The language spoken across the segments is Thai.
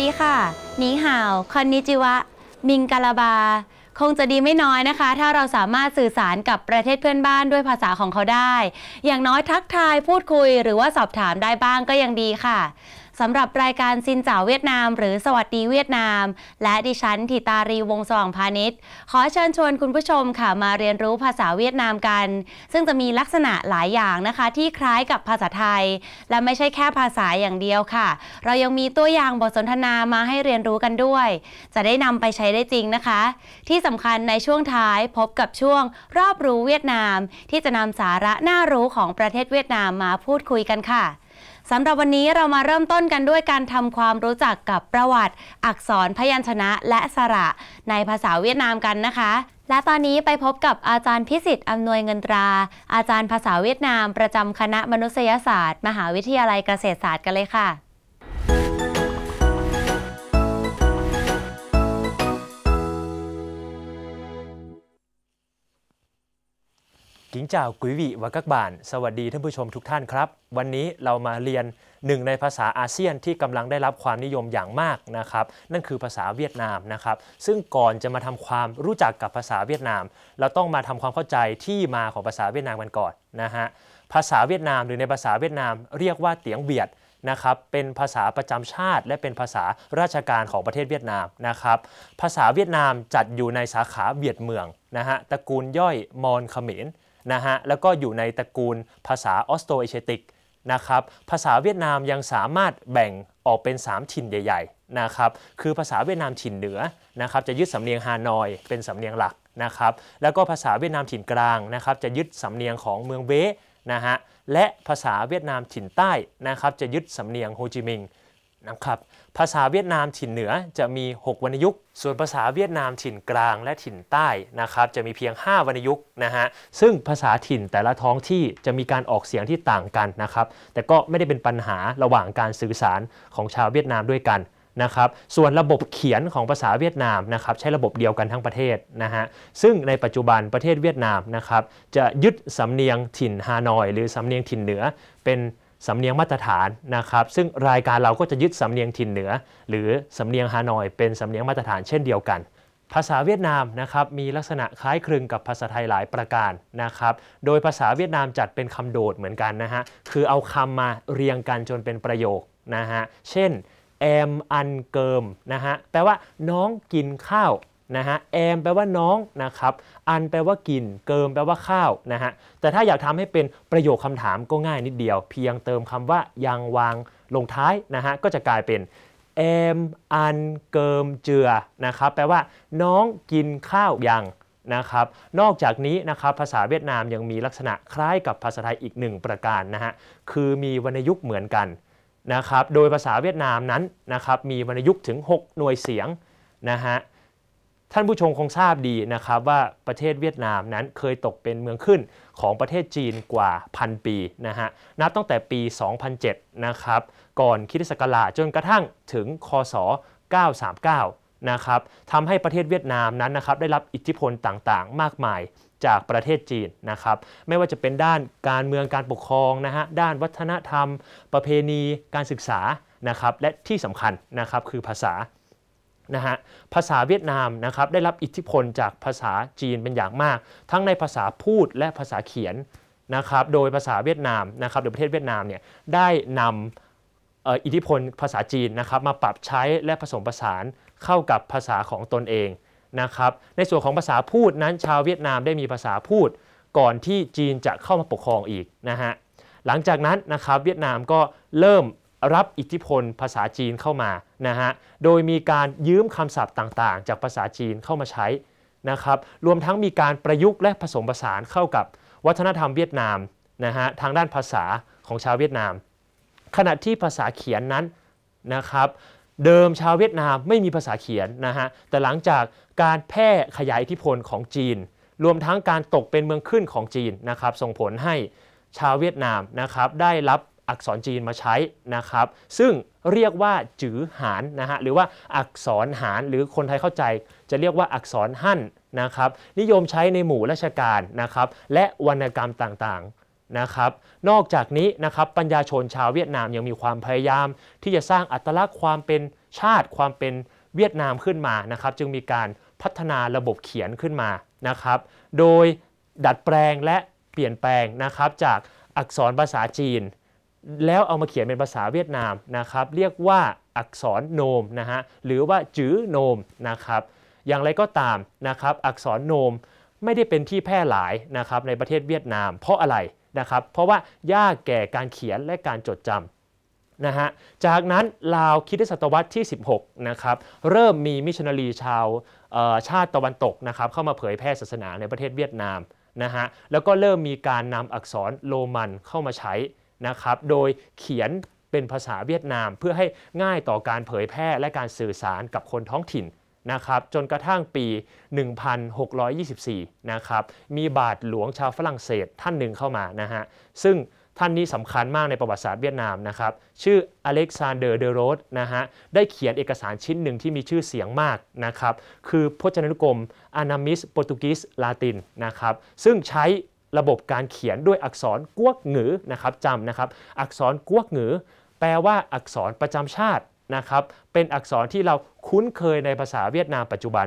ดีค่ะนีห่าวคอนนิจิวะ มิงกาลาบา คงจะดีไม่น้อยนะคะ ถ้าเราสามารถสื่อสารกับประเทศเพื่อนบ้านด้วยภาษาของเขาได้ อย่างน้อยทักทายพูดคุยหรือว่าสอบถามได้บ้างก็ยังดีค่ะ สำหรับรายการซินจ่าเวียดนาม หรือสวัสดีเวียดนาม และดิฉันทิตารีวงสว่างพาณิชย์ ขอเชิญชวนคุณผู้ชมค่ะมาเรียนรู้ภาษาเวียดนามกัน ซึ่งจะมีลักษณะหลายอย่างนะคะ ที่คล้ายกับภาษาไทย และไม่ใช่แค่ภาษาอย่างเดียวค่ะ เรายังมีตัวอย่างบทสนทนามาให้เรียนรู้กันด้วย จะได้นำไปใช้ได้จริงนะคะ ที่สำคัญในช่วงท้ายพบกับช่วงรอบรู้เวียดนาม ที่จะนำสาระน่ารู้ของประเทศเวียดนามมาพูดคุยกันค่ะ สำหรับวันนี้เรามาเริ่มต้นกันด้วยการทำความรู้จักกับประวัติ อักษรพยัญชนะและสระ ในภาษาเวียดนามกันนะคะ และตอนนี้ไปพบกับอาจารย์พิสิทธิ์อำนวยเงินตรา อาจารย์ภาษาเวียดนาม ประจำคณะมนุษยศาสตร์ มหาวิทยาลัยเกษตรศาสตร์กันเลยค่ะ กิงจ่าวกุยวีวากักบานสวัสดีท่านผู้ชมทุกท่านครับ วันนี้เรามาเรียนหนึ่งในภาษาอาเซียนที่กำลังได้รับความนิยมอย่างมากนะครับ นั่นคือภาษาเวียดนามนะครับ ซึ่งก่อนจะมาทำความรู้จักกับภาษาเวียดนาม เราต้องมาทำความเข้าใจที่มาของภาษาเวียดนามกันก่อนนะฮะ ภาษาเวียดนามหรือในภาษาเวียดนามเรียกว่าเตียงเบียดนะครับเป็นภาษาประจำชาติ และเป็นภาษาราชการของประเทศเวียดนามนะครับ ภาษาเวียดนามจัดอยู่ในสาขาเบียดเมืองนะฮะตระกูลย่อยมอญเขมร นะฮะแล้วก็อยู่ในตระกูลภาษาออสโตเอเชียติกนะครับภาษาเวียดนามยังสามารถแบ่งออกเป็น 3 ถิ่นใหญ่ๆนะครับคือภาษาเวียดนามถิ่นเหนือนะครับจะยึดสำเนียงฮานอย เป็นสำเนียงหลักนะครับแล้วก็ภาษาเวียดนามถิ่นกลางนะครับจะยึดสำเนียงของเมืองเบ้นะฮะและภาษาเวียดนามถิ่นใต้นะครับจะยึดสำเนียงโฮจิมินห์ นะครับภาษาเวียดนามถิ่นเหนือจะมี 6 วรรณยุกต์ ส่วนภาษาเวียดนามถิ่นกลางและถิ่นใต้นะครับจะมีเพียง 5 วรรณยุกต์นะฮะซึ่งภาษาถิ่นแต่ละท้องที่จะมีการออกเสียงที่ต่างกันนะครับแต่ก็ไม่ได้เป็นปัญหาระหว่างการสื่อสารของชาวเวียดนามด้วยกันนะครับส่วนระบบเขียนของภาษาเวียดนามนะครับใช้ระบบเดียวกันทั้งประเทศนะฮะซึ่งในปัจจุบันประเทศเวียดนามนะครับจะยึดสำเนียงถิ่นฮานอย หรือสำเนียงถิ่นเหนือเป็น สำเนียงมาตรฐานนะครับ ซึ่งรายการเราก็จะยึดสำเนียงถิ่นเหนือ หรือสำเนียงฮานอย เป็นสำเนียงมาตรฐานเช่นเดียวกัน ภาษาเวียดนามนะครับมีลักษณะคล้ายคลึงกับภาษาไทยหลายประการนะครับ โดยภาษาเวียดนามจัดเป็นคำโดดเหมือนกันนะฮะคือเอาคำมาเรียงกันจนเป็นประโยคนะฮะเช่นแอมอันเกิมนะฮะแปลว่าน้องกินข้าว นะฮะแอมแปลว่าน้องนะครับอันแปลว่ากิน เกิมแปลว่าข้าวนะฮะแต่ถ้าอยากทำให้เป็นประโยคคำถามก็ง่ายนิดเดียว เพียงเติมคำว่ายังวางลงท้ายนะฮะก็จะกลายเป็นแอมอันเกิมเจือนะครับแปลว่าน้องกินข้าวยังนะครับนอกจากนี้นะครับภาษาเวียดนามยังมีลักษณะคล้ายกับภาษาไทยอีกหนึ่งประการนะฮะคือมีวรรณยุกต์เหมือนกันนะครับโดยภาษาเวียดนามนั้นนะครับมีวรรณยุกต์ถึง 6 หน่วยเสียงนะฮะ ท่านผู้ชมคงทราบดีนะครับว่าประเทศเวียดนามนั้นเคยตกเป็นเมืองขึ้นของประเทศจีนกว่าพันปีนะฮะนับตั้งแต่ปี 2007 นะครับก่อนคริสตศักราชจนกระทั่งถึงคศ 939 นะครับทำให้ประเทศเวียดนามนั้นนะครับได้รับอิทธิพลต่างๆ มากมายจากประเทศจีนนะครับไม่ว่าจะเป็นด้านการเมืองการปกครองนะฮะด้านวัฒนธรรม ประเพณีการศึกษานะครับและที่สำคัญนะครับคือภาษา นะฮะภาษาเวียดนามนะครับได้รับอิทธิพลจากภาษาจีนเป็นอย่างมาก ทั้งในภาษาพูดและภาษาเขียนนะครับโดยภาษาเวียดนามนะครับโดยประเทศเวียดนามเนี่ยได้นำอิทธิพลภาษาจีนนะครับมาปรับใช้และผสมผสานเข้ากับภาษาของตนเองนะครับในส่วนของภาษาพูดนั้นชาวเวียดนามได้มีภาษาพูดก่อนที่จีนจะเข้ามาปกครองอีกนะฮะหลังจากนั้นนะครับเวียดนามก็เริ่ม รับอิทธิพลภาษาจีนเข้ามานะฮะ โดยมีการยืมคำศัพท์ต่างๆ จากภาษาจีนเข้ามาใช้นะครับ รวมทั้งมีการประยุกต์และผสมผสานเข้ากับวัฒนธรรมเวียดนามนะฮะทางด้านภาษาของชาวเวียดนาม ขณะที่ภาษาเขียนนั้นนะครับ เดิมชาวเวียดนามไม่มีภาษาเขียนนะฮะ แต่หลังจากการแพร่ขยายอิทธิพลของจีน รวมทั้งการตกเป็นเมืองขึ้นของจีนนะครับ ส่งผลให้ชาวเวียดนามนะครับได้รับ อักษรจีนมาใช้นะครับ ซึ่งเรียกว่าจือหานนะฮะหรือว่าอักษรหานหรือคนไทยเข้าใจ จะเรียกว่าอักษรหั่นนะครับนิยมใช้ในหมู่ราชการนะครับและวรรณกรรมต่างๆนะครับนอกจากนี้นะครับปัญญาชนชาวเวียดนามยังมีความพยายาม ที่จะสร้างอัตลักษณ์ความเป็นชาติความเป็นเวียดนามขึ้นมานะครับจึงมีการพัฒนาระบบเขียนขึ้นมานะครับโดยดัดแปลงและเปลี่ยนแปลงนะครับจากอักษรภาษาจีน แล้วเอามาเขียนเป็นภาษาเวียดนามนะครับ เรียกว่าอักษรโนมนะฮะหรือว่าจื้อโนมนะครับ อย่างไรก็ตามนะครับ อักษรโนมไม่ได้เป็นที่แพร่หลายนะครับในประเทศเวียดนาม เพราะอะไรนะครับ เพราะว่ายากแก่การเขียนและการจดจำนะฮะจากนั้นลาวคริดศตวรรษที่ 16นะครับเริ่มมีมิชชันนารีชาวชาติตะวันตกนะครับเข้ามาเผยแพร่ศาสนาในประเทศเวียดนามนะฮะแล้วก็เริ่มมีการนำอักษรโรมันเข้ามาใช้ นะครับโดยเขียนเป็นภาษาเวียดนามเพื่อให้ง่ายต่อการเผยแพร่และการสื่อสารกับคนท้องถิ่นนะครับจนกระทั่งปี 1624 นะครับมีบาทหลวงชาวฝรั่งเศสท่านหนึ่งเข้ามานะฮะซึ่งท่านนี้สำคัญมากในประวัติศาสตร์เวียดนามนะครับชื่ออเล็กซานเดอร์เดโรสนะฮะได้เขียนเอกสารชิ้นหนึ่งที่มีชื่อเสียงมากนะครับคือพจนานุกรมอนามิสโปรตุกีสลาตินนะครับซึ่งใช้ ระบบการเขียนด้วยอักษรกวกหงือนะครับจำนะครับ อักษรกวกหงือ แปลว่าอักษรประจำชาตินะครับเป็นอักษรที่เราคุ้นเคยในภาษาเวียดนามปัจจุบัน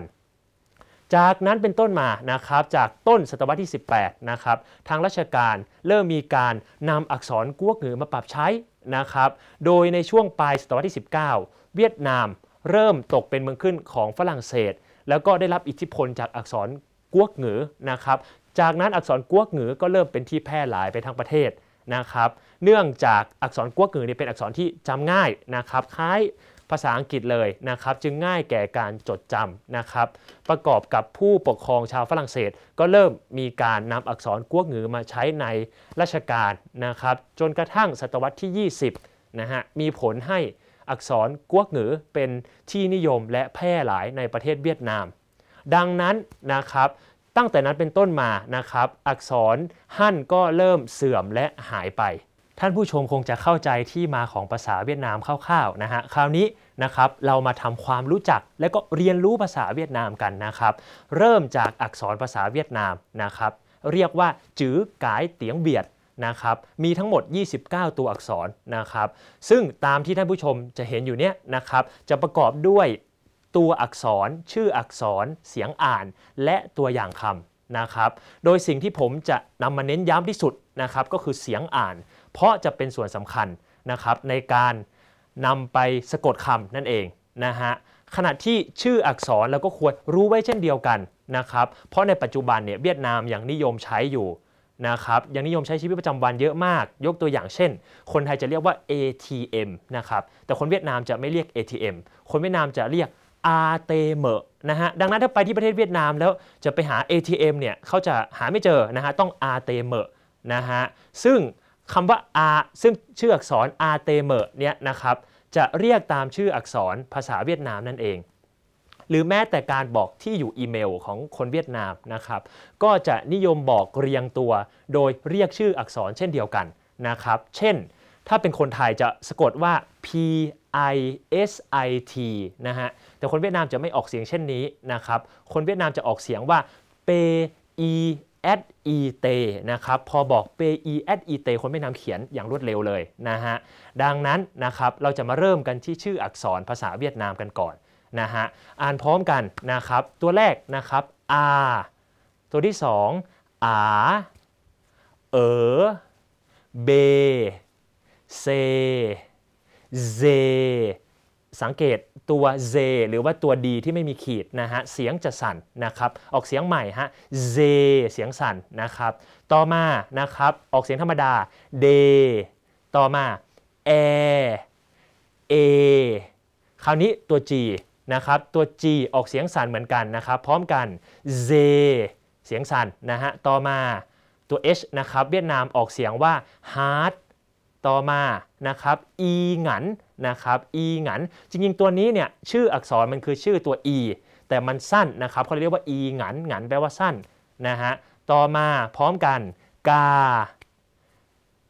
จากนั้นเป็นต้นมานะครับจากต้นศตวรรษที่ 18นะครับทางราชการเริ่มมีการนำอักษรกวกเหงือมาปรับใช้นะครับโดยในช่วงปลายศตวรรษที่ 19 เวียดนามเริ่มตกเป็นเมืองขึ้นของฝรั่งเศส แล้วก็ได้รับอิทธิพลจากอักษรกวกเหงือนะครับ จากนั้นอักษรกวกเหงือก็เริ่มเป็นที่แพร่หลายไปทั้งประเทศนะครับ เนื่องจากอักษรกวกเหงือเป็นอักษรที่จำง่ายนะครับคล้ายภาษาอังกฤษเลยนะครับจึงง่ายแก่การจดจำนะครับ ประกอบกับผู้ปกครองชาวฝรั่งเศส ก็เริ่มมีการนำอักษรกวกเหงือมาใช้ในราชการนะครับ จนกระทั่งศตวรรษที่ 20นะฮะมีผลให้อักษรกวกเหงือเป็นที่นิยมและแพร่หลายในประเทศเวียดนาม ดังนั้นนะครับ ตั้งแต่นั้นเป็นต้นมานะครับ อักษรฮั่นก็เริ่มเสื่อมและหายไป ท่านผู้ชมคงจะเข้าใจที่มาของภาษาเวียดนามคร่าวๆนะฮะคราวนี้นะครับเรามาทำความรู้จักและก็เรียนรู้ภาษาเวียดนามกันนะครับ เริ่มจากอักษรภาษาเวียดนามนะครับ เรียกว่าจื้อกายเตียงเบียดนะครับมีทั้งหมด 29 ตัวอักษรนะครับ ซึ่งตามที่ท่านผู้ชมจะเห็นอยู่เนี้ยนะครับ จะประกอบด้วย ตัวอักษร ชื่ออักษร เสียงอ่าน และตัวอย่างคำนะครับ โดยสิ่งที่ผมจะนำมาเน้นย้ำที่สุดนะครับก็คือเสียงอ่าน เพราะจะเป็นส่วนสำคัญนะครับในการนำไปสะกดคำนั่นเองนะฮะขณะที่ชื่ออักษรเราก็ควรรู้ไว้เช่นเดียวกันนะครับ เพราะในปัจจุบันเนี่ยเวียดนามยังนิยมใช้อยู่นะครับยังนิยมใช้ชีวิตประจำวันเยอะมาก ยกตัวอย่างเช่น คนไทยจะเรียกว่า ATM นะครับ แต่คนเวียดนามจะไม่เรียก ATM คนเวียดนามจะเรียก ATM นะฮะดังนั้นถ้าไปที่ประเทศเวียดนามแล้วจะไปหา ATM เนี่ยเขาจะหาไม่เจอนะฮะต้อง ATM นะฮะซึ่งคำว่า R ซึ่งชื่ออักษร ATM เนี่ยนะครับจะเรียกตามชื่ออักษรภาษาเวียดนามนั่นเอง หรือแม้แต่การบอกที่อยู่อีเมลของคนเวียดนามนะครับก็จะนิยมบอกเรียงตัว โดยเรียกชื่ออักษรเช่นเดียวกันนะครับ เช่น ถ้าเป็นคนไทยจะสะกดว่า P I S I T นะฮะ แต่คนเวียดนามจะไม่ออกเสียงเช่นนี้นะครับ คนเวียดนามจะออกเสียงว่า P E S E T นะครับ พอบอก P E S E T คนเวียดนามเขียนอย่างรวดเร็วเลยนะฮะ ดังนั้นนะครับ เราจะมาเริ่มกันที่ชื่ออักษรภาษาเวียดนามกันก่อนนะฮะ อ่านพร้อมกันนะครับ ตัวแรกนะครับ R ตัวที่สองอาเออเบ เซเซสังเกตตัว Z หรือว่าตัว D ที่ไม่มีขีดนะฮะเสียงจะสั่นนะครับออกเสียงใหม่ฮะ Z เสียงสั่นนะครับ ต่อมานะครับออกเสียงธรรมดา D ต่อมา A A คราวนี้ตัว G นะครับตัว G ออกเสียงสั่นเหมือนกันนะครับ พร้อมกัน Z เสียงสั่นนะฮะต่อมาตัว H นะครับเวียดนามออกเสียงว่า hard ต่อมานะครับ e หงันนะครับ e หงันจริงๆตัวนี้เนี่ยชื่ออักษรมันคือชื่อตัว e แต่มันสั้นนะครับเขาเรียกว่า e หงันหงันแปลว่าสั้นนะฮะต่อมาพร้อมกันกา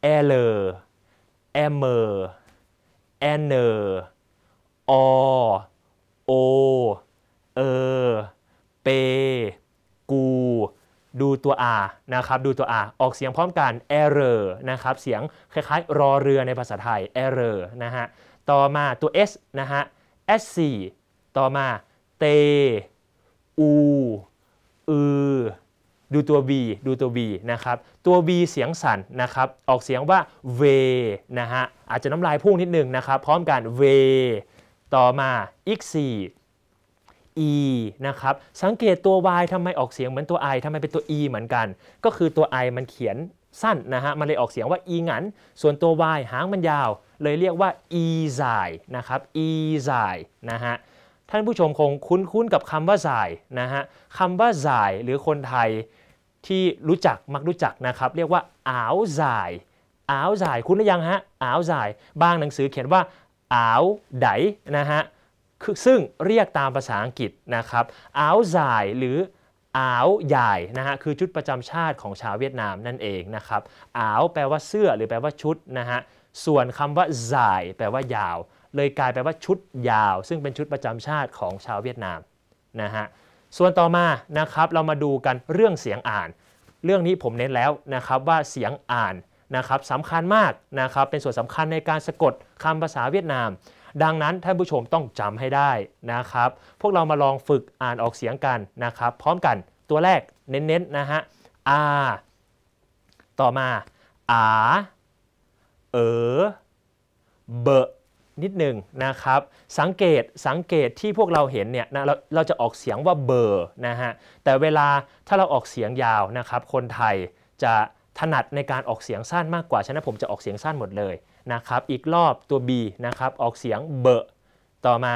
เอเลอร์เอเมอร์แอนเนอร์อโอเออเปกู ดูตัว R นะครับ ดูตัว R ออกเสียงพร้อมกัน error นะครับ เสียงคล้ายๆ รอเรือในภาษาไทย error นะฮะ ต่อมาตัว S นะฮะ S4 ต่อมาเตอูอือดูตัว V ดูตัว V นะครับ ตัว V เสียงสั่นนะครับ ออกเสียงว่า V นะฮะ อาจจะน้ำลายพุ่งนิดนึงนะครับ พร้อมกัน V ต่อมาอีก4 E นะครับสังเกตตัว Y ทำไมออกเสียงเหมือนตัว I ทำไมเป็นตัว E เหมือนกัน ก็คือตัว I มันเขียนสั้นนะฮะมันเลยออกเสียงว่า E งันส่วนตัว Y หางมันยาว เลยเรียกว่า E สายนะครับ E สายนะฮะท่านผู้ชมคงคุ้นๆกับคำว่าสายนะฮะคำว่าสายหรือคนไทยที่รู้จักมักรู้จักนะครับ เรียกว่าอ้าวสายอ้าวสายคุ้นหรือยังฮะอ้าวสายบางหนังสือเขียนว่าอ้าวไดนะฮะ คือซึ่งเรียกตามภาษาอังกฤษนะครับอ้าวสายหรืออ้าวใหญ่นะฮะคือชุดประจำชาติของชาวเวียดนามนั่นเองนะครับอ้าวแปลว่าเสื้อหรือแปลว่าชุดนะฮะส่วนคำว่าสายแปลว่ายาว เลยกลายไปว่าชุดยาว ซึ่งเป็นชุดประจำชาติของชาวเวียดนามนะฮะส่วนต่อมานะครับเรามาดูกันเรื่องเสียงอ่าน เรื่องนี้ผมเน้นแล้วนะครับว่าเสียงอ่านนะครับสำคัญมากนะครับเป็นส่วนสำคัญในการสะกดคำภาษาเวียดนาม ดังนั้นท่านผู้ชมต้องจำให้ได้นะครับ พวกเรามาลองฝึกอ่านออกเสียงกันนะครับ พร้อมกันตัวแรกเน้นๆนะฮะ a ต่อมาอาเออเบอนิดหนึ่งนะครับ สังเกตสังเกตที่พวกเราเห็นเนี่ยนะเราเราจะออกเสียงว่าเบอร์นะฮะแต่เวลาถ้าเราออกเสียงยาวนะครับ คนไทยจะ ถนัดในการออกเสียงสั้นมากกว่า ฉะนั้นผมจะออกเสียงสั้นหมดเลยนะครับ อีกรอบตัว B นะครับ ออกเสียงเบอต่อมา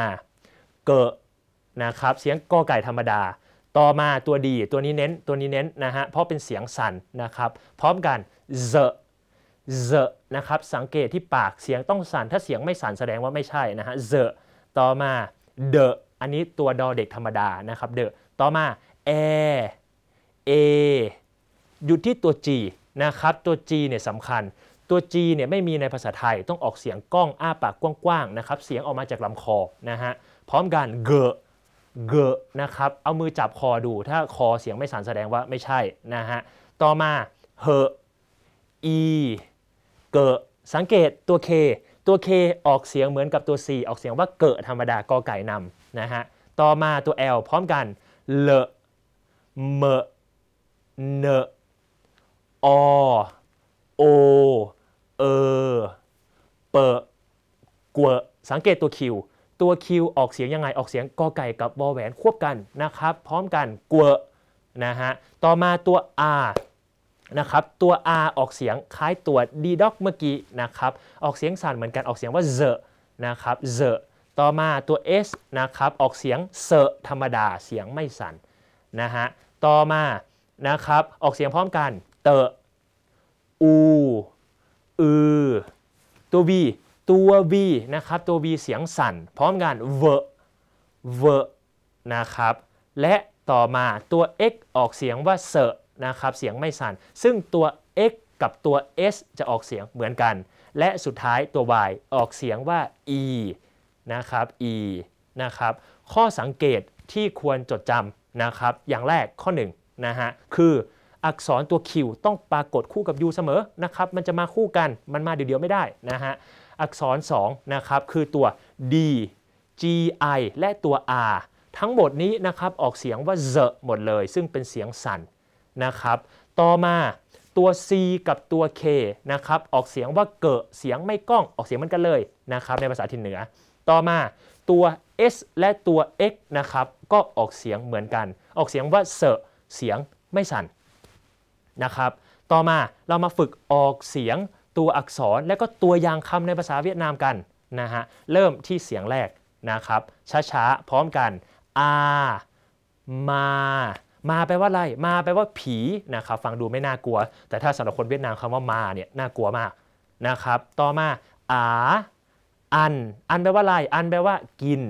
เกะนะครับ เสียงกอไก่ธรรมดา ต่อมาตัวดีตัวนี้เน้น ตัวนี้เน้นนะฮะ เพราะเป็นเสียงสั่นนะครับ พร้อมกันเเนะครับ สังเกตที่ปาก เสียงต้องสั่น ถ้าเสียงไม่สั่นแสดงว่าไม่ใช่นะฮะเต่อมาเดอะอันนี้ตัวดอเด็กธรรมดานะครับ เดอะต่อมาแอเอหยุดที่ตัว G นะครับตัว G เนี่ยสำคัญตัว G เนี่ยไม่มีในภาษาไทยต้องออกเสียงก้องอ้าปากกว้างๆนะครับเสียงออกมาจากลำคอนะฮะพร้อมกันเกเกนะครับเอามือจับคอดูถ้าคอเสียงไม่สั่นแสดงว่าไม่ใช่นะฮะต่อมาเหออีเกะสังเกตตัว K ตัว K ออกเสียงเหมือนกับตัว C ออกเสียงว่าเกะธรรมดากอไก่นำนะฮะต่อมาตัว L พร้อมกันเลเมเนอ อ โอ เอ เปกวสังเกตตัว Q ตัว Q ออกเสียงยังไงออกเสียงกอไก่กับบอแหวนควบกันนะครับ พร้อมกันกวนะฮะ ต่อมาตัว R นะครับ ตัว R ออกเสียงคล้ายตัว D dog เมื่อกี้นะครับ ออกเสียงสั่นเหมือนกันออกเสียงว่า z นะครับ z ต่อมาตัว S นะครับ ออกเสียงเซธรรมดาเสียงไม่สั่นนะฮะ ต่อมานะครับ ออกเสียงพร้อมกัน เตอู อือ ตัว V ตัว V นะครับ ตัว V เสียงสั่น พร้อมกันเวเวนะครับ และต่อมาตัว X ออกเสียงว่าเซนะครับ เสียงไม่สั่น ซึ่งตัว x กับตัว s จะออกเสียงเหมือนกัน และสุดท้ายตัว y ออกเสียงว่า e นะครับ e นะครับ ข้อสังเกตที่ควรจดจำนะครับ อย่างแรกข้อ1นะฮะ คือ อักษรตัว q ต้องปรากฏคู่กับ u เสมอนะครับ มันจะมาคู่กัน มันมาเดียวๆไม่ได้นะฮะ อักษร2นะครับคือตัว d g i และตัว r ทั้งหมดนี้นะครับออกเสียงว่า z หมดเลย ซึ่งเป็นเสียงสั่นนะครับ ต่อมาตัว C กับตัว K นะครับออกเสียงว่าเกะเสียงไม่ก้องออกเสียงเหมือนกันเลยนะครับในภาษาถิ่นเหนือ ต่อมาตัว S และตัว X นะครับก็ออกเสียงเหมือนกัน ออกเสียงว่าเสเสียงไม่สั่น นะครับ ต่อมาเรามาฝึกออกเสียงตัวอักษรและก็ตัวยางคำในภาษาเวียดนามกันนะฮะ เริ่มที่เสียงแรกนะครับ ช้าๆ พร้อมกัน อา มา มาแปลว่าอะไร มาแปลว่าผีนะครับ ฟังดูไม่น่ากลัว แต่ถ้าสำหรับคนเวียดนามคำว่ามาเนี่ยน่ากลัวมากนะครับ ต่อมา อา อัน อันแปลว่าอะไร อันแปลว่ากิน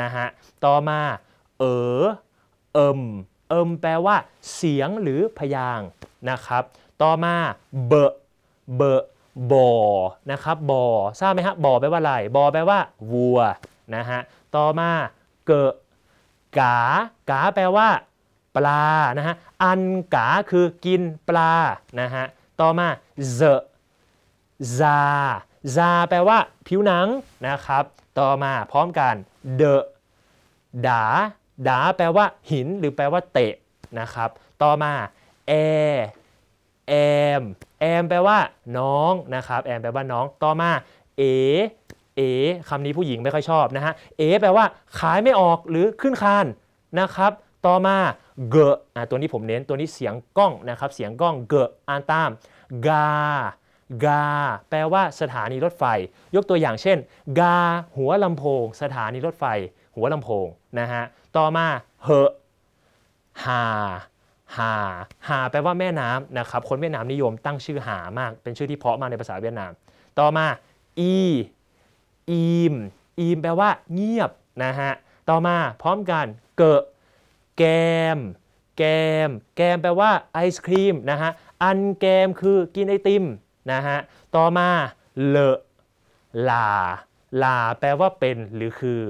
นะฮะ ต่อมา เออ เอิมเอิมแปลว่าเสียงหรือพยาง นะครับ ต่อมาเบเบบ่อนะครับบ่อทราบไหมฮะบ่อแปลว่าอะไรบ่อแปลว่าวัวนะฮะต่อมาเกะกากาแปลว่า ปลานะฮะอันกาคือกินปลานะฮะต่อมาเซซาซาแปลว่า ผิวหนังนะครับ ต่อมาพร้อมกันเดดาดาแปลว่าหินหรือแปลว่าเตะนะครับ ต่อมา แอแอม แอมแปลว่าน้องนะครับ แอมแปลว่าน้อง ต่อมา เอ เอคำนี้ผู้หญิงไม่ค่อยชอบนะฮะ เอ แปลว่าขายไม่ออกหรือขึ้นคานนะครับ ต่อมาเกอะตัวนี้ผมเน้นตัวนี้เสียงก้องนะครับ เสียงก้องเกะอ่านตาม กา กา แปลว่าสถานีรถไฟ ยกตัวอย่างเช่น กา หัวลำโพง สถานีรถไฟ หัวลำโพงนะฮะ ต่อมา เหอหา หาหาแปลว่าแม่น้ำนะครับ คนเวียดนามนิยมตั้งชื่อหามาก เป็นชื่อที่เพาะมากในภาษาเวียดนาม ต่อมาอีอีมอีมแปลว่าเงียบนะฮะ ต่อมาพร้อมกันเกะแกม แกม แกมแปลว่าไอศครีมนะฮะ อันแกมคือกินไอติมนะฮะ ต่อมาเลอะลา ลาแปลว่าเป็นหรือคือ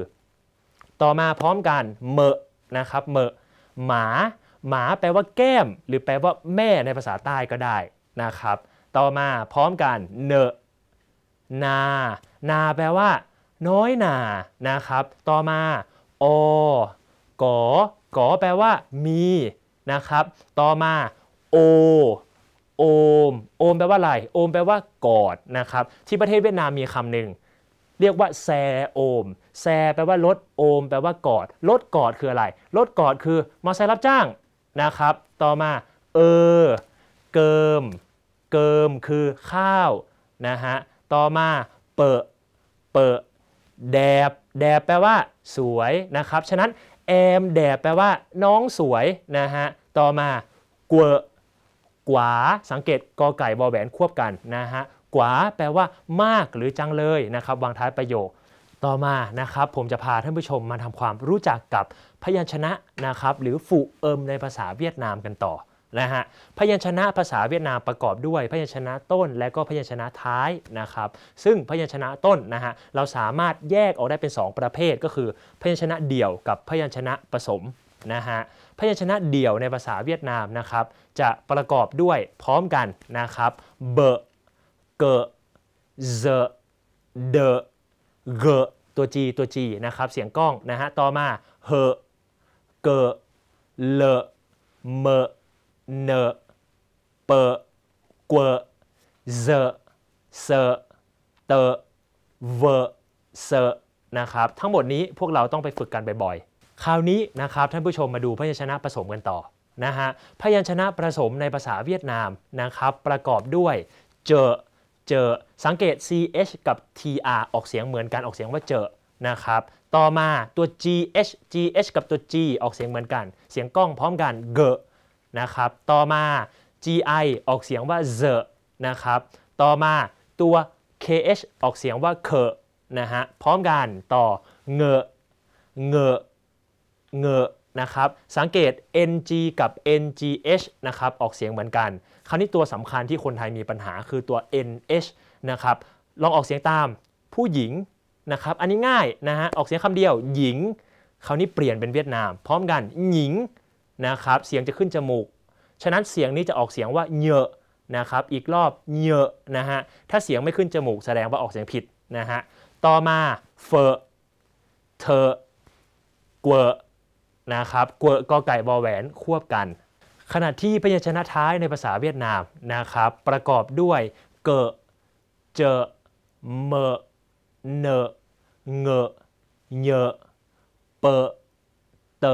ต่อมาพร้อมกันเมะนะครับเมะหมา หมาแปลว่าแก้ม หรือแปลว่าแม่ในภาษาใต้ก็ได้นะครับ ต่อมาพร้อมกันเนอะนา นาแปลว่า น้อยนานะครับ ต่อมาออกอกอแปลว่า มีนะครับ ต่อมาโอโอม โอมแปลว่าอะไร โอมแปลว่ากอดนะครับ ที่ประเทศเวียดนามมีคำหนึ่งเรียกว่าแซโอม แซแปลว่ารถ โอม แปลว่ากอด รถกอดคืออะไร รถกอดคือมอเตอร์ไซค์รับจ้าง นะครับ ต่อมาเออเกิม เกิมคือข้าวนะฮะต่อมาเปะเปะแดบ แดบแปลว่า สวยนะครับ ฉะนั้นแอมแดบแปลว่า น้องสวยนะฮะต่อมากวกวาสังเกตกอไก่บอแหวนควบกันนะฮะกวาแปลว่ามากหรือจังเลยนะครับวางท้ายประโยค ต่อมานะครับผมจะพาท่านผู้ชมมาทำความรู้จักกับพยัญชนะนะครับหรือฝูเอิมในภาษาเวียดนามกันต่อนะฮะพยัญชนะภาษาเวียดนามประกอบด้วย พยัญชนะต้นและก็พยัญชนะท้ายนะครับซึ่งพยัญชนะต้นนะฮะเราสามารถแยกออกได้เป็น 2 ประเภทก็คือ พยัญชนะเดี่ยวกับพยัญชนะผสมนะฮะพยัญชนะเดี่ยวในภาษาเวียดนามนะครับจะประกอบด้วยพร้อมกันนะครับเบเกเซเดเก ตัว G ตัว G นะครับเสียงก้องนะฮะต่อมาเฮเกเลเมเนเปกวเซเซเตเวเซนะครับทั้งหมดนี้พวกเราต้องไปฝึกกันบ่อยๆ คราวนี้นะครับท่านผู้ชมมาดูพยัญชนะผสมกันต่อนะฮะพยัญชนะผสมในภาษาเวียดนามนะครับประกอบด้วยเจอ เจอสังเกต ch กับ tr ออกเสียงเหมือนกันออกเสียงว่าเจอนะครับ ต่อมาตัว gh gh กับตัว g ออกเสียงเหมือนกัน เสียงกล้องพร้อมกันเกนะครับ ต่อมา gi ออกเสียงว่าเ e นะครับ ต่อมาตัว kh ออกเสียงว่าเคนะฮะ พร้อมกันต่อเงเงเง นะครับ สังเกต ng กับ ngh นะครับ ออกเสียงเหมือนกัน คราวนี้ตัวสำคัญที่คนไทยมีปัญหาคือตัว nh นะครับ ลองออกเสียงตามผู้หญิงนะครับ อันนี้ง่ายนะฮะ ออกเสียงคำเดียว หญิง คราวนี้เปลี่ยนเป็นเวียดนาม พร้อมกัน หญิงนะครับ เสียงจะขึ้นจมูก ฉะนั้นเสียงนี้จะออกเสียงว่าเยอะนะครับ อีกรอบเยอะนะฮะ ถ้าเสียงไม่ขึ้นจมูกแสดงว่าออกเสียงผิดนะฮะ ต่อมาเฟอเธอเกว นะครับกกอไก่บอแหวนควบกัน ขณะที่พยัญชนะท้ายในภาษาเวียดนามนะครับประกอบด้วยเกะเจเมเนเงเยเปเต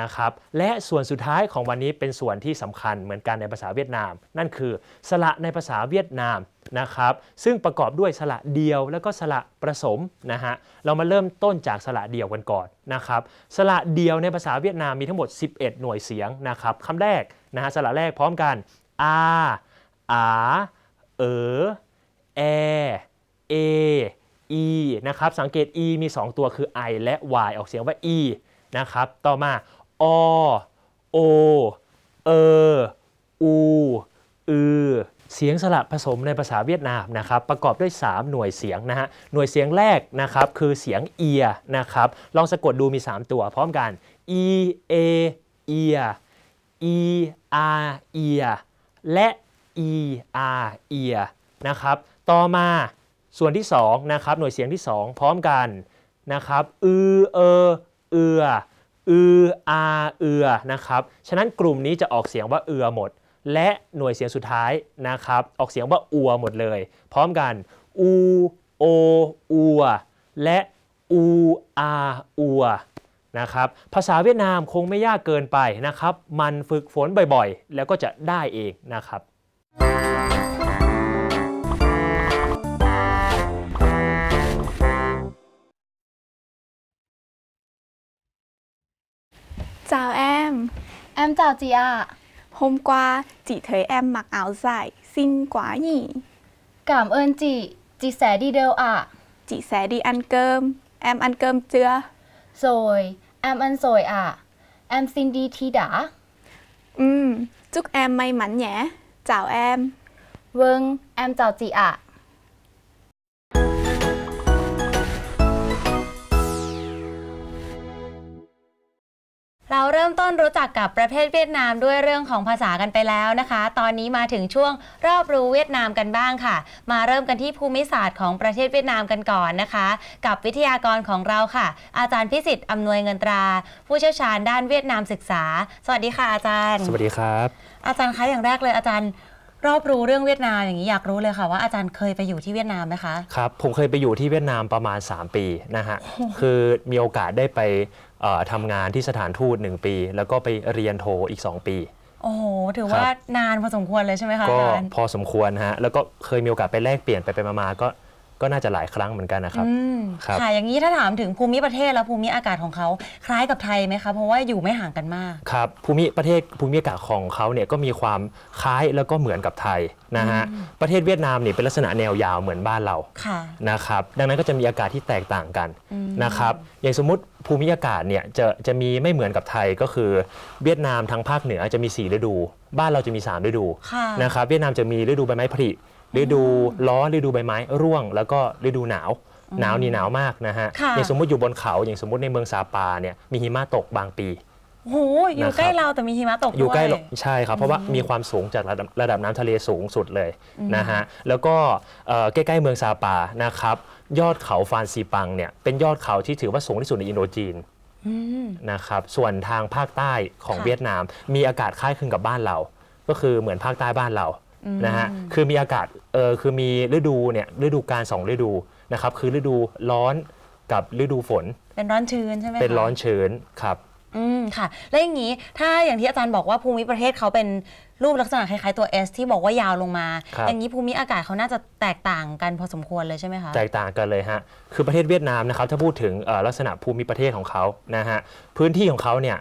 นะครับและส่วนสุดท้ายของวันนี้เป็นส่วนที่สำคัญเหมือนกันในภาษาเวียดนาม นั่นคือสระในภาษาเวียดนามนะครับซึ่งประกอบด้วยสระเดียวแล้วก็สระผสมนะฮะเรามาเริ่มต้นจากสระเดียวกันก่อนนะครับสระเดียวในภาษาเวียดนามมีทั้งหมด 11 หน่วยเสียงนะครับคำแรกนะฮะสระแรกพร้อมกันอาอาเออแอเอ e นะครับสังเกต e มี 2 ตัวคือ i และ y ออกเสียงว่า e นะครับต่อมา o o เออู อือ เสียงสระผสมในภาษาเวียดนามนะครับ ประกอบด้วย 3 หน่วยเสียงนะฮะ หน่วยเสียงแรกนะครับคือเสียงเอียนะครับ ลองสะกดดูมี 3 ตัวพร้อมกัน e a ear e r ear และ e r ear นะครับ ต่อมาส่วนที่2นะครับหน่วยเสียงที่ 2 พร้อมกันนะครับ อือ เออ เอือ อืออาเอือนะครับ ฉะนั้นกลุ่มนี้จะออกเสียงว่าเอือหมด และหน่วยเสียงสุดท้ายนะครับ ออกเสียงว่าอัวหมดเลย พร้อมกัน อูโออัว และอูอาอัวนะครับ ภาษาเวียดนามคงไม่ยากเกินไปนะครับ มันฝึกฝนบ่อยๆ แล้วก็จะได้เองนะครับ Chào em, Em chào chị ạ. hôm qua chị thấy em mặc áo dài, xinh quá nhỉ. Cảm ơn chị, chị sẽ đi đâu ạ? Chị sẽ đi ăn cơm, em ăn cơm chưa? Rồi, em ăn rồi ạ. Em xin đi thi đã. Ừ, chúc em may mắn nhé. Chào em. Vâng, em chào chị ạ. เมต้นรู้จักกับประเทศเวียดนามด้วยเรื่องของภาษากันไปแล้วนะคะ ตอนนี้มาถึงช่วงรอบรู้เวียดนามกันบ้างค่ะ มาเริ่มกันที่ภูมิศาสตร์ของประเทศเวียดนามกันก่อนนะคะ กับวิทยากรของเราค่ะ อาจารย์พิสิทธิ์อำนวยเงินตรา ผู้เชี่ยวชาญด้านเวียดนามศึกษา สวัสดีค่ะอาจารย์ สวัสดีครับ อาจารย์คะอย่างแรกเลยอาจารย์ รอบรู้เรื่องเวียดนามอย่างนี้อยากรู้เลยค่ะว่าอาจารย์เคยไปอยู่ที่เวียดนามไหมคะครับผมเคยไปอยู่ที่เวียดนามประมาณ 3 ปีนะฮะคือมีโอกาสได้ไปเอ่อทำงานที่สถานทูต1ปี แล้วก็ไปเรียนโทอีก 2 ปีโอ้โห ถือว่านานพอสมควรเลยใช่ไหมคะก็อาจารย์พอสมควรฮะ แล้วก็เคยมีโอกาสไปแลกเปลี่ยนไปไปมา ๆ ก็ ก็น่าจะหลายครั้งเหมือนกันนะครับอืมครับค่ะอย่างนี้ถ้าถามถึงภูมิประเทศและภูมิอากาศของเขาคล้ายกับไทยไหมคะเพราะว่าอยู่ไม่ห่างกันมากครับภูมิประเทศภูมิอากาศของเขาเนี่ยก็มีความคล้ายแล้วก็เหมือนกับไทยนะฮะประเทศเวียดนามเนี่ยเป็นลักษณะแนวยาวเหมือนบ้านเราค่ะนะครับดังนั้นก็จะมีอากาศที่แตกต่างกันนะครับอย่างสมมุติภูมิอากาศเนี่ยจะจะมีไม่เหมือนกับไทยก็คือ เวียดนามทางภาคเหนือจะมี 4 ฤดู บ้านเราจะมี 3 ฤดูค่ะนะครับเวียดนามจะมีฤดูใบไม้ผลิ ฤดูร้อนฤดูใบไม้ร่วง แล้วก็ฤดูหนาว หนาวนี่หนาวมากนะฮะค่ะอย่างสมมุติอยู่บนเขาอย่างสมมุติในเมืองซาปาเนี่ยมีหิมะตกบางปี โอ้โหอยู่ใกล้เราแต่มีหิมะตกอยู่ใกล้ด้วยใช่ครับเพราะว่ามีความสูงจากระดับระดับน้ำทะเลสูงสุดเลยนะฮะแล้วก็เอ่อใกล้ๆเมืองซาปานะครับยอดเขาฟานซีปังเนี่ยเป็นยอดเขาที่ถือว่าสูงที่สุดในอินโดจีนอืมนะครับส่วนทางภาคใต้ของค่ะ เวียดนาม มีอากาศคล้ายคลึงกับบ้านเรา ก็คือเหมือนภาคใต้บ้านเรา นะฮะคือมีอากาศเออคือมีฤดูเนี่ยฤดูการสองฤดูนะครับคือฤดูร้อนกับฤดูฝน เป็นร้อนชื้นใช่ไหมคะเป็นร้อนชื้นครับอืมค่ะ แล้วอย่างนี้ถ้าอย่างที่อาจารย์บอกว่าภูมิประเทศเขาเป็นรูปลักษณะคล้ายๆตัว S ที่บอกว่ายาวลงมา ครับ อย่างนี้ภูมิอากาศเขาน่าจะแตกต่างกันพอสมควรเลยใช่ไหมคะ แตกต่างกันเลยฮะ คือประเทศเวียดนามนะครับ ถ้าพูดถึงเอ่อลักษณะภูมิประเทศของเขานะฮะ พื้นที่ของเขาเนี่ย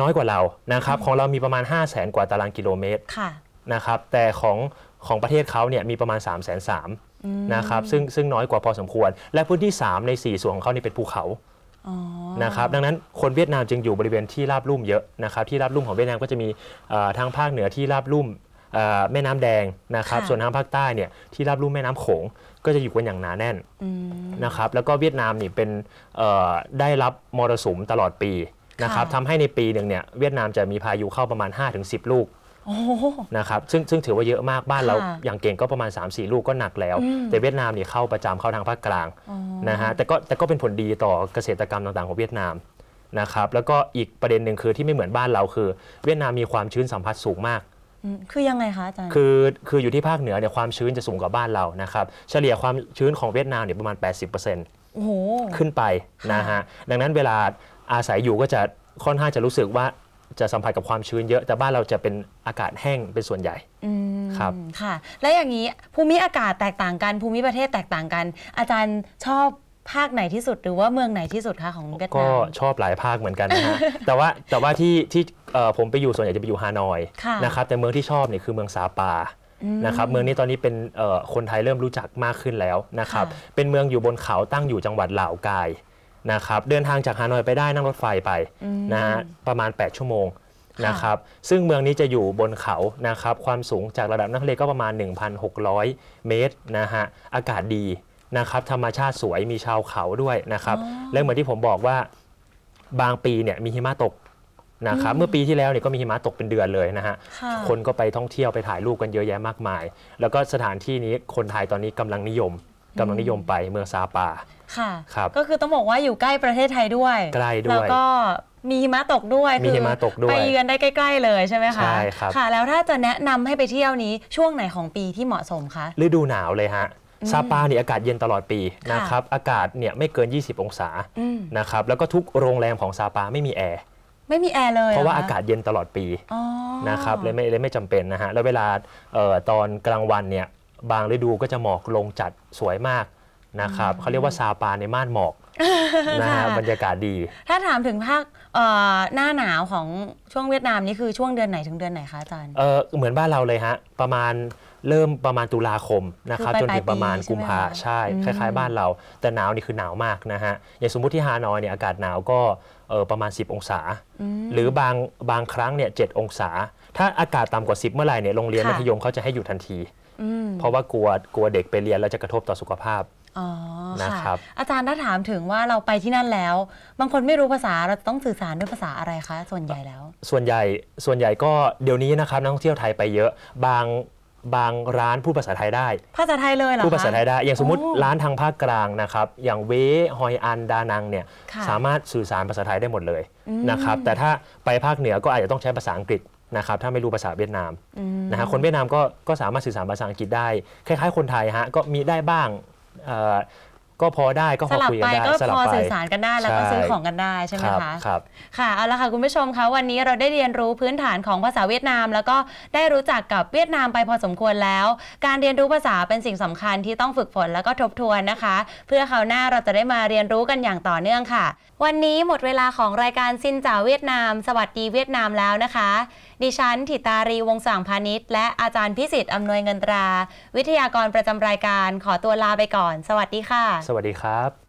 น้อยกว่าเรา นะครับ ของเรามีประมาณ 5 0 0แสนกว่าตารางกิโลเมตร ค่ะ นะครับแต่ของของประเทศเขาเนี่ยมีประมาณ 3 3 0 0 0 0นะครับซึ่งซึ่งน้อยกว่าพอสมควร และพื้นที่ 3 ใน 4 ส่วนของเขานี่เป็นภูเขาอ๋อนะครับดังนั้นคนเวียดนามจึงอยู่บริเวณที่ราบลุ่มเยอะนะครับที่ราบลุ่มของเวียดนามก็จะมีเอ่อทางภาคเหนือที่ราบลุ่มเอ่อแม่น้ำแดงนะครับส่วนทางภาคใต้เนี่ยที่ราบลุ่มแม่น้ำโขงก็จะอยู่กันอย่างหนาแน่นอืมนะครับแล้วก็เวียดนามนี่เป็นเอ่อได้รับมรสุมตลอดปีนะครับค่ะทำให้ในปีหนึ่งเนี่ยเวียดนามจะมีพายุเข้าประมาณ 5-10 ลูกโอ้โห นะครับซึ่งซึ่งถือว่าเยอะมากบ้านเราค่ะอย่างเก่งก็ประมาณ 3-4 ลูกก็หนักแล้วอืมแต่เวียดนามนี่เข้าประจำเข้าทางภาคกลางอ๋อนะฮะแต่ก็แต่ก็เป็นผลดีต่อเกษตรกรรมต่างๆของเวียดนามนะครับแล้วก็อีกประเด็นหนึ่งคือที่ไม่เหมือนบ้านเราคือ เวียดนามมีความชื้นสัมผัสสูงมากมคือยังไงคะอาจารย์คือคืออยู่ที่ภาคเหนือเนี่ยความชื้นจะสูงกว่าบ้านเรานะครับเฉลี่ยความชื้นของเวียดนามเนี่ยประมาณ 80%โอ้โหขึ้นไปนะฮะดังนั้นเวลาอาศัยอยู่ก็จะค่อนข้างจะรู้สึกว่า จะสัมผัสกับความชื้นเยอะ แต่บ้านเราจะเป็นอากาศแห้งเป็นส่วนใหญ่ อืมครับ ค่ะ แล้วอย่างนี้ภูมิอากาศแตกต่างกันภูมิประเทศแตกต่างกัน อาจารย์ชอบภาคไหนที่สุดหรือว่าเมืองไหนที่สุดคะของเวียดก็นาม ชอบหลายภาคเหมือนกันนะฮะ แต่ว่าแต่ว่าที่ที่เอ่อผมไปอยู่ส่วนใหญ่จะไปอยู่ฮานอยค่ะ นะครับแต่เมืองที่ชอบเนี่ยคือเมืองซาปาอืม นะครับเมืองนี้ตอนนี้เป็นเอ่อคนไทยเริ่มรู้จักมากขึ้นแล้วนะครับค่ะ เป็นเมืองอยู่บนเขาตั้งอยู่จังหวัดเหล่ากาย นะครับเดินทางจากฮานอยไปได้นั่งรถไฟไปอืมนะฮะประมาณ 8 ชั่วโมงค่ะนะครับซึ่งเมืองนี้จะอยู่บนเขานะครับความสูงจากระดับน้ำทะเลก็ประมาณ 1,600 เมตรนะฮะอากาศดีนะครับธรรมชาติสวยมีชาวเขาด้วยนะครับและเหมือนที่ผมบอกว่าบางปีเนี่ยมีหิมะตกนะครับเมื่อปีที่แล้วเนี่ยก็มีหิมะตกเป็นเดือนเลยนะฮะค่ะคนก็ไปท่องเที่ยวไปถ่ายรูปกันเยอะแยะมากมาย แล้วก็สถานที่นี้คนไทยตอนนี้กำลังนิยม กำลังนิยมไปเมืองซาปา ค่ะครับก็คือต้องบอกว่าอยู่ใกล้ประเทศไทยด้วยใกล้ด้วย แล้วก็มีหิมะตกด้วยมีหิมะตกด้วย ไปเยือนได้ใกล้ ๆ เลยใช่ไหมคะใช่ครับค่ะ แล้วถ้าจะแนะนำให้ไปเที่ยวนี้ช่วงไหนของปีที่เหมาะสมคะฤดูหนาวเลยฮะซาปาเนี่ยอากาศเย็นตลอดปีค่ะนะครับอากาศเนี่ยไม่เกิน 20 องศาอืมนะครับแล้วก็ทุกโรงแรมของซาปาไม่มีแอร์ไม่มีแอร์เลยเพราะว่าหคอากาศเย็นตลอดปีอ๋อนะครับเลยไม่เลยไม่จำเป็นนะฮะแล้วเวลาเอ่อตอนกลางวันเนี่ย บางฤดูก็จะหมอกลงจัดสวยมากนะครับเขาเรียกว่าซาปาในม่านหมอกนะฮะค่ะบรรยากาศดี ถ้าถามถึงภาคเอ่อหน้าหนาวของช่วงเวียดนามนี่คือช่วงเดือนไหนถึงเดือนไหนคะอาจารย์เออเหมือนบ้านเราเลยฮะประมาณเริ่มประมาณตุลาคมนะครับคือจนปลายถึงประมาณปีใช่ไหมกุมภาคะใช่อืมคล้าย ๆ บ้านเรา แต่หนาวนี่คือหนาวมากนะฮะอย่างสมมุติที่ฮานอยเนี่ยอากาศหนาวก็เออประมาณ 10 องศา หรือบางบางครั้งเนี่ยเองศา ถ้าอากาศต่ำกว่า 10 เมื่อไหร่เนี่ยโรงเรียนค่ะมัธยมเขาจะให้หยุดทันทีอืม เพราะว่ากลัวกลัวเด็กไปเรียนแล้วจะกระทบต่อสุขภาพอ๋อนะค่ะครับอาจารย์ถ้าถามถึงว่าเราไปที่นั่นแล้ว บางคนไม่รู้ภาษาเราจะต้องสื่อสารด้วยภาษาอะไรคะ ส่วนใหญ่แล้ว ส่วนใหญ่ส่วนใหญ่ก็เดี๋ยวนี้นะครับนักท่องเที่ยวไทยไปเยอะบางบางร้านพูดภาษาไทยได้ ภาษาไทยเลยเหรอคะพูดภาษาไทยได้ อย่างสมมติโอ้ร้านทางภาคกลางนะครับ อย่างเวฮอยอันดานังเนี่ยค่ะสามารถสื่อสารภาษาไทยได้หมดเลยอืมนะครับ แต่ถ้าไปภาคเหนือก็อาจจะต้องใช้ภาษาอังกฤษ นะครับถ้าไม่รู้ภาษาเวียดนามอืมนะฮะคนเวียดนามก็ก็สามารถสื่อสารภาษาอังกฤษได้ คล้ายๆ คนไทยฮะก็มีได้บ้างเอ่อก็พอได้ก็พสอลับคุยกัไปนได้ก็สลัพบอไปสื่อสารกันได้แล้วก็ใช่ซื้อของกันได้ใช่ไหมครับคะครับค่ะเอาละค่ะคุณผู้ชมคะวันนี้เราได้เรียนรู้พื้นฐานของภาษาเวียดนาม แล้วก็ได้รู้จักกับเวียดนามไปพอสมควรแล้ว การเรียนรู้ภาษาเป็นสิ่งสำคัญที่ต้องฝึกฝนแล้วก็ทบทวนนะคะ เพื่อคราวหน้าเราจะได้มาเรียนรู้กันอย่างต่อเนื่องค่ะ วันนี้หมดเวลาของรายการซินจ่าเวียดนาม สวัสดีเวียดนามแล้วนะคะ ดิฉันถิตารีวงสังพาณิชย์และอาจารย์พิสิทธิ์อำนวยเงินตรา วิทยากรประจำรายการขอตัวลาไปก่อน สวัสดีค่ะ สวัสดีครับ